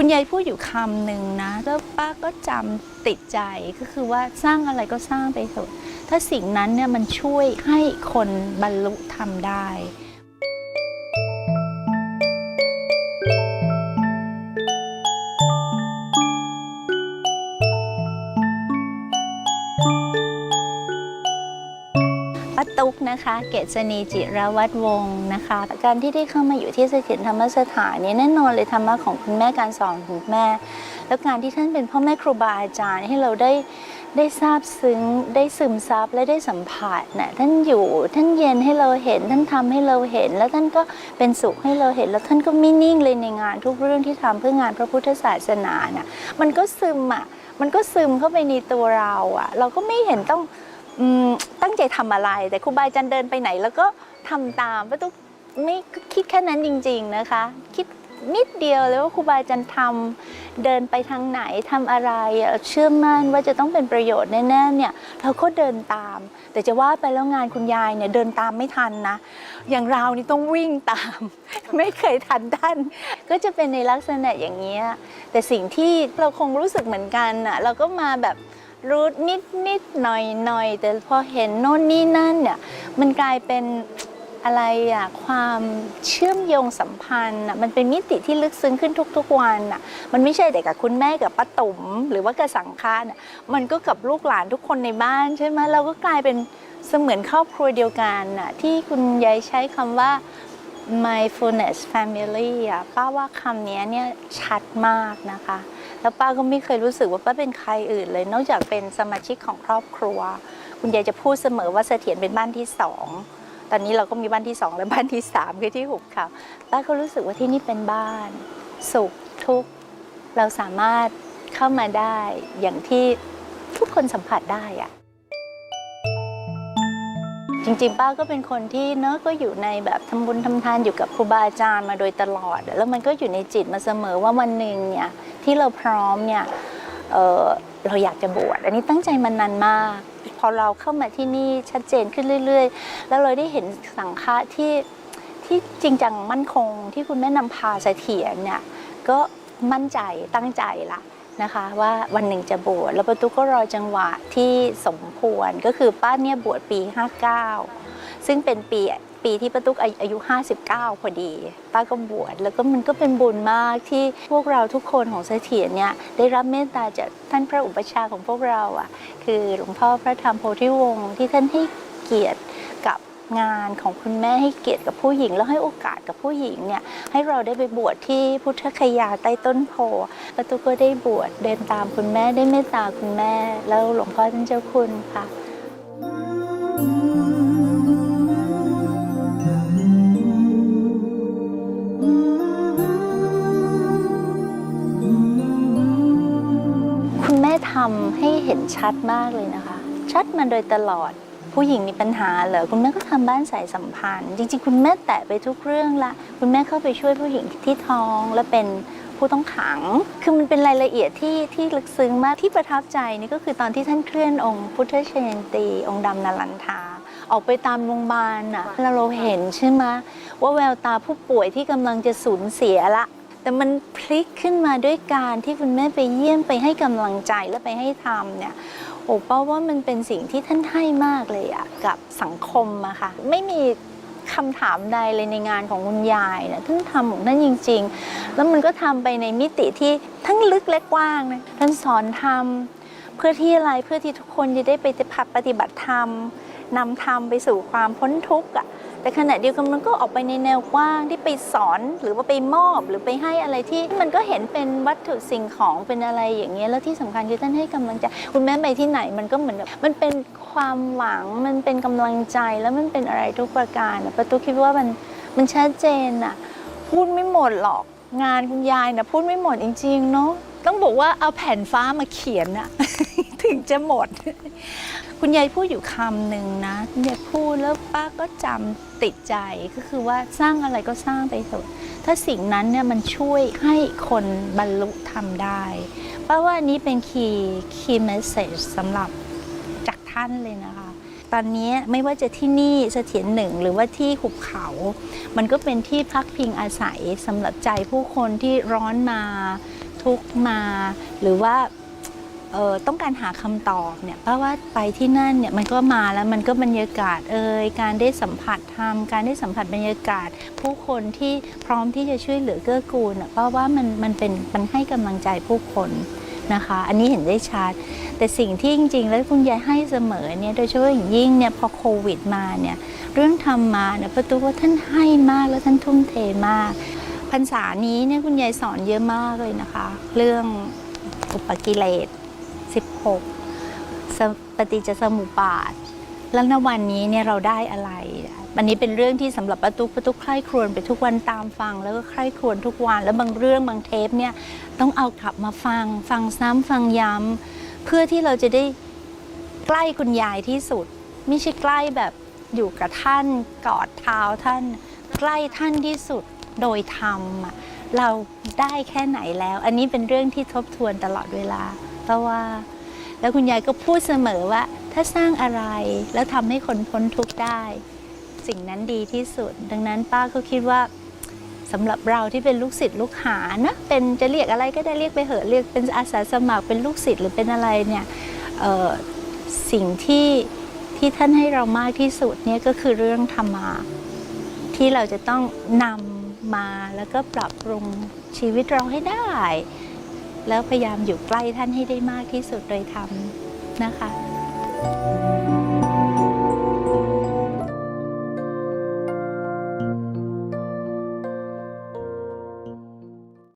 คุณยายพูดอยู่คำหนึ่งนะแล้วป้าก็จำติดใจก็คือว่าสร้างอะไรก็สร้างไปเถอะ ถ้าสิ่งนั้นเนี่ยมันช่วยให้คนบรรลุทำได้ ตุ๊กนะคะ เกษณีจิรวัตรวงศ์นะคะ การที่ได้เข้ามาอยู่ที่เสถียรธรรมสถานเนี่ยแน่นอนเลยธรรมะของคุณแม่การสอนของคุณแม่ แล้วการที่ท่านเป็นพ่อแม่ครูบาอาจารย์ให้เราได้ได้ทราบซึ้งได้ซึมซับและได้สัมผัสน่ะท่านอยู่ท่านเย็นให้เราเห็น ท่านทำให้เราเห็น แล้วท่านก็เป็นสุขให้เราเห็น แล้วท่านก็ไม่นิ่งเลยในงาน ทุกเรื่องที่ทำเพื่องานพระพุทธศาสนาน่ะมันก็ซึมอะมันก็ซึมเข้าไปในตัวเราอะ เราก็ไม่เห็นต้อง ตั้งใจทำอะไร แต่ครูบาอาจารย์เดินไปไหน แล้วก็ทำตามป้าตุ๊กไม่คิดแค่นั้นจริง ๆนะคะ คิดนิดเดียวเลยว่าครูบาอาจารย์ทำเดินไปทางไหนทำอะไรเชื่อมั่นว่าจะต้องเป็นประโยชน์แน่ๆเนี่ยเราก็เดินตาม แต่จะว่าไปแล้วงานคุณยายเนี่ยเดินตามไม่ทันนะ อย่างเรานี่ต้องวิ่งตาม ไม่เคยทันท่านก็จะเป็นในลักษณะอย่างเงี้ยแต่สิ่งที่เราคงรู้สึกเหมือนกันอะเราก็มาแบบ รู้นิดนิดหน่อยหน่อยแต่พอเห็นโน่นนี่นั่นเนี่ยมันกลายเป็นอะไรอะความเชื่อมโยงสัมพันธ์อะมันเป็นมิติที่ลึกซึ้งขึ้นทุกๆวันอะมันไม่ใช่แต่กับคุณแม่กับป้าตุ๋มหรือว่ากับสังฆานอะมันก็กับลูกหลานทุกคนในบ้านใช่ไหมเราก็กลายเป็นเสมือนครอบครัวเดียวกันอะที่คุณยายใช้คำว่า mindfulness family อะป้าว่าคำนี้เนี่ยชัดมากนะคะ แล้วป้าก็ไม่เคยรู้สึกว่าป้าเป็นใครอื่นเลย นอกจากเป็นสมาชิกของครอบครัว คุณยายจะพูดเสมอว่าเสถียรเป็นบ้านที่สองตอนนี้เราก็มีบ้านที่สองและบ้านที่สามคือที่หุบเขาป้าก็รู้สึกว่าที่นี่เป็นบ้าน สุขทุกข์เราสามารถเข้ามาได้อย่างที่ทุกคนสัมผัสได้อะ จริงๆ ป้าก็เป็นคนที่เนอะก็อยู่ในแบบทำบุญทำทานอยู่กับครูบาอาจารย์มาโดยตลอด แล้วมันก็อยู่ในจิตมาเสมอว่าวันหนึ่งเนี่ยที่เราพร้อมเนี่ยเเราอยากจะบวชอันนี้ตั้งใจมานานมาก พอเราเข้ามาที่นี่ชัดเจนขึ้นเรื่อย ๆ แล้วเราได้เห็นสังฆะที่ที่จริงจังมั่นคงที่คุณแม่นำพาเสถียรเนี่ยก็มั่นใจตั้งใจละ นะคะ ว่าวันหนึ่งจะบวชแล้วประตูก็รอจังหวะที่สมควรก็คือป้าเนี่ยบวชปี 59 ซึ่งเป็นปีปีที่ป้าตุ๊กอาอายุ 59 พอดี ป้าก็บวชแล้วก็มันก็เป็นบุญมากที่พวกเราทุกคนของเสถียรเนี่ยได้รับเมตตาจากท่านพระอุปชาของพวกเราอะคือหลวงพ่อพระธรรมโพธิวงศ์ที่ท่านให้เกียรติ งานของคุณแม่ให้เกียรติกับผู้หญิง แล้วให้โอกาสกับผู้หญิงเนี่ยให้เราได้ไปบวชที่พุทธคยาใต้ต้นโพป้าตุ๊กก็ได้บวชเดินตามคุณแม่ได้เมตตาคุณแม่ แล้วหลวงพ่อท่านเจ้าคุณค่ะคุณแม่ทำให้เห็นชัดมากเลยนะคะ ชัดมาโดยตลอด ผู้หญิงมีปัญหาเหรอคุณแม่ก็ทำบ้านสายสัมพันธ์ จริง ๆ คุณแม่แตะไปทุกเรื่องละคุณแม่เข้าไปช่วยผู้หญิงที่ท้องและเป็นผู้ต้องขัง คือมันเป็นรายละเอียดที่ที่ลึกซึ้งมากที่ประทับใจนี่ก็คือตอนที่ท่านเคลื่อนองค์พุทธเชนตี องค์ดำนลันทา ออกไปตามโรงพยาบาลน่ะแล้วเราเห็นใช่ไหมว่าแววตาผู้ป่วยที่กำลังจะสูญเสียละ แต่มันพลิกขึ้นมาด้วยการที่คุณแม่ไปเยี่ยมไปให้กำลังใจและไปให้ทำเนี่ย โอ้เป้าว่ามันเป็นสิ่งที่ท่านให้มากเลยอะกับสังคมอะค่ะ ไม่มีคำถามใดเลยในงานของคุณยายนะท่านทำของท่านจริง ๆ แล้วมันก็ทำไปในมิติที่ทั้งลึกและกว้างนะท่านสอนทำเพื่อที่อะไรเพื่อที่ทุกคนจะได้ไปปฏิบัติธรรมนำธรรมไปสู่ความพ้นทุกข์อะ แต่ขณะเดียวกันมันก็ออกไปในแนวกว้างที่ไปสอนหรือว่าไปมอบหรือไปให้อะไรที่มันก็เห็นเป็นวัตถุสิ่งของเป็นอะไรอย่างเงี้ยแล้วที่สำคัญคือท่านให้กำลังใจคุณแม่ไปที่ไหนมันก็เหมือนแบบมันเป็นความหวังมันเป็นกำลังใจแล้วมันเป็นอะไรทุกประการประตูคิดว่ามันมันชัดเจนอะพูดไม่หมดหรอกงานคุณยายนะพูดไม่หมดจริงๆเนาะต้องบอกว่าเอาแผ่นฟ้ามาเขียนอะ ถึงจะหมด คุณยายพูดอยู่คำหนึ่งนะคุณยายพูดแล้วป้าก็จำติดใจก็คือว่าสร้างอะไรก็สร้างไปเถอะถ้าสิ่งนั้นเนี่ยมันช่วยให้คนบรรลุทำได้ป้าว่านี้เป็นคีย์คีย์เมสเซจสำหรับจากท่านเลยนะคะ ตอนนี้ไม่ว่าจะที่นี่เสถียรหนึ่งหรือว่าที่หุบเขา มันก็เป็นที่พักพิงอาศัยสำหรับใจผู้คนที่ร้อนมาทุกมา หรือว่า ต้องการหาคำตอบเนี่ยเพราะว่าไปที่นั่นเนี่ยมันก็มาแล้วมันก็บรรยากาศเอ่ยการได้สัมผัสธรรมการได้สัมผัสบรรยากาศ ผู้คนที่พร้อมที่จะช่วยเหลือเกื้อกูลเพราะว่ามันมันเป็นมันให้กำลังใจผู้คนนะคะ อันนี้เห็นได้ชัดแต่สิ่งที่จริง ๆ แล้วคุณยายให้เสมอเนี่ยโดยเฉพาะอย่างยิ่งเนี่ยพอโควิดมาเนี่ยเรื่องธรรมาเนี่ยประตูว่าท่านให้มากแล้วท่านทุ่มเทมากพรรษานี้เนี่ยคุณยายสอนเยอะมากเลยนะคะ เรื่องอุปกิเลส 16สปฏิจจสมุปบาท แล้วณวันนี้เนี่ยเราได้อะไร อันนี้เป็นเรื่องที่สำหรับประตุกประตุกใคร่ครวญไปทุกวันตามฟัง แล้วก็ใคร่ครวญทุกวันแล้วบางเรื่องบางเทปเนี่ยต้องเอากลับมาฟัง ฟังซ้ำฟังย้ำเพื่อที่เราจะได้ใกล้คุณยายที่สุด ไม่ใช่ใกล้แบบอยู่กับท่านกอดเท้าท่าน ใกล้ท่านที่สุดโดยธรรมเราได้แค่ไหนแล้ว อันนี้เป็นเรื่องที่ทบทวนตลอดเวลา เพราะว่า แล้วคุณยายก็พูดเสมอว่า ถ้าสร้างอะไรแล้วทำให้คนพ้นทุกข์ได้ สิ่งนั้นดีที่สุด ดังนั้นป้าก็คิดว่าสำหรับเราที่เป็นลูกศิษย์ลูกหานะเป็นจะเรียกอะไรก็ได้เรียกไปเหอะเรียกเป็นอาสาสมัครเป็นลูกศิษย์หรือเป็นอะไรเนี่ยสิ่งที่ที่ท่านให้เรามากที่สุดเนี่ยก็คือเรื่องธรรมะที่เราจะต้องนำมาแล้วก็ปรับปรุงชีวิตเราให้ได้ แล้วพยายามอยู่ใกล้ท่านให้ได้มากที่สุดโดยธรรมนะคะ